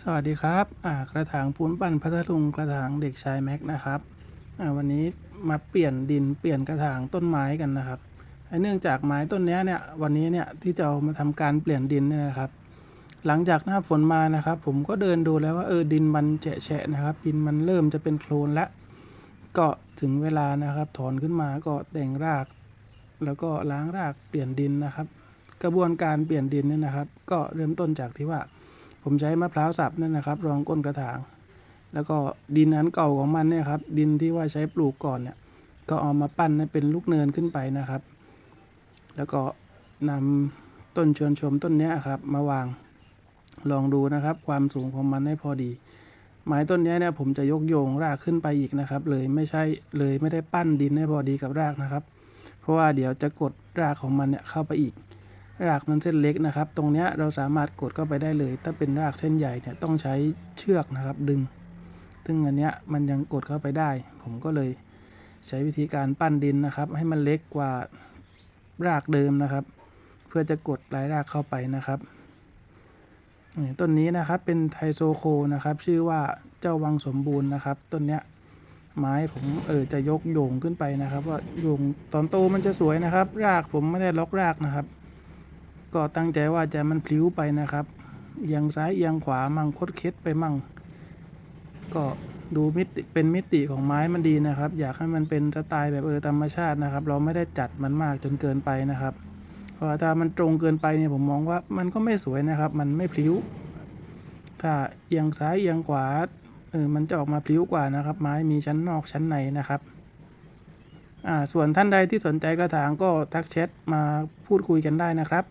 สวัสดีครับกระถางปูนปั้นพัทลุงกระถางเด็กชายแม็กนะครับวันนี้มาเปลี่ยนดินเปลี่ยนกระถางต้นไม้กันนะครับเนื่องจากไม้ต้นนี้เนี่ยวันนี้เนี่ยที่จะเอามาทำการเปลี่ยนดินเนี่ยนะครับ หลังจากหน้าฝนมานะครับ ผมก็เดินดูแล้วว่าเออดินมันแฉะนะครับ ดินมันเริ่มจะเป็นโคลนแล้วก็ถึงเวลานะครับ ถอนขึ้นมาก็แต่งราก แล้วก็ล้างรากเปลี่ยนดินนะครับ กระบวนการเปลี่ยนดินเนี่ยนะครับ ก็เริ่มต้นจากที่ว่า ผมใช้มะพร้าวสับนั่นนะครับ รองก้นกระถาง แล้วก็ดินนั้นเก่าของมันเนี่ยครับ ดินที่ว่าใช้ปลูกก่อนเนี่ยก็เอามาปั้นให้เป็นลูกเนินขึ้นไปนะครับ แล้วก็นำต้นชวนชมต้นนี้ครับ มาวางลองดูนะครับ ความสูงของมันให้พอดี ไม้ต้นนี้เนี่ยผมจะยกโยงรากขึ้นไปอีกนะครับ เลยไม่ใช่เลยไม่ได้ปั้นดินให้พอดีกับรากนะครับ เพราะว่าเดี๋ยวจะกดรากของมันเนี่ยเข้าไปอีก รากมันเส้นเล็กนะครับ ตรงนี้เราสามารถกดเข้าไปได้เลย ถ้าเป็นรากเส้นใหญ่เนี่ยต้องใช้เชือกนะครับดึง ซึ่งอันเนี้ยมันยังกดเข้าไปได้ ผมก็เลยใช้วิธีการปั้นดินนะครับ ให้มันเล็กกว่ารากเดิมนะครับ เพื่อจะกดปลายรากเข้าไปนะครับต้นนี้นะครับเป็นไทโซโคนะครับ ชื่อว่าเจ้าวังสมบูรณ์นะครับต้นเนี้ยไม้ผมเออจะยกโยงขึ้นไปนะครับ ว่าโยงตอนโตมันจะสวยนะครับ รากผมไม่ได้ล็อกรากนะครับ ก็ตั้งใจว่าจะมันพลิ้วไปนะครับเอียงซ้ายเอียงขวามั่งคดเค็ดไปมั่ง ก็ดูมิติเป็นมิติของไม้มันดีนะครับ อยากให้มันเป็นสไตล์แบบเออธรรมชาตินะครับ เราไม่ได้จัดมันมากจนเกินไปนะครับ เพราะถ้ามันตรงเกินไปเนี่ยผมมองว่ามันก็ไม่สวยนะครับ มันไม่พลิ้ว ถ้าเอียงซ้ายเอียงขวาเออมันจะออกมาพลิ้วกว่านะครับ ไม้มีชั้นนอกชั้นในนะครับอ่าส่วนท่านใดที่สนใจกระถางก็ทักแชทมาพูดคุยกันได้นะครับ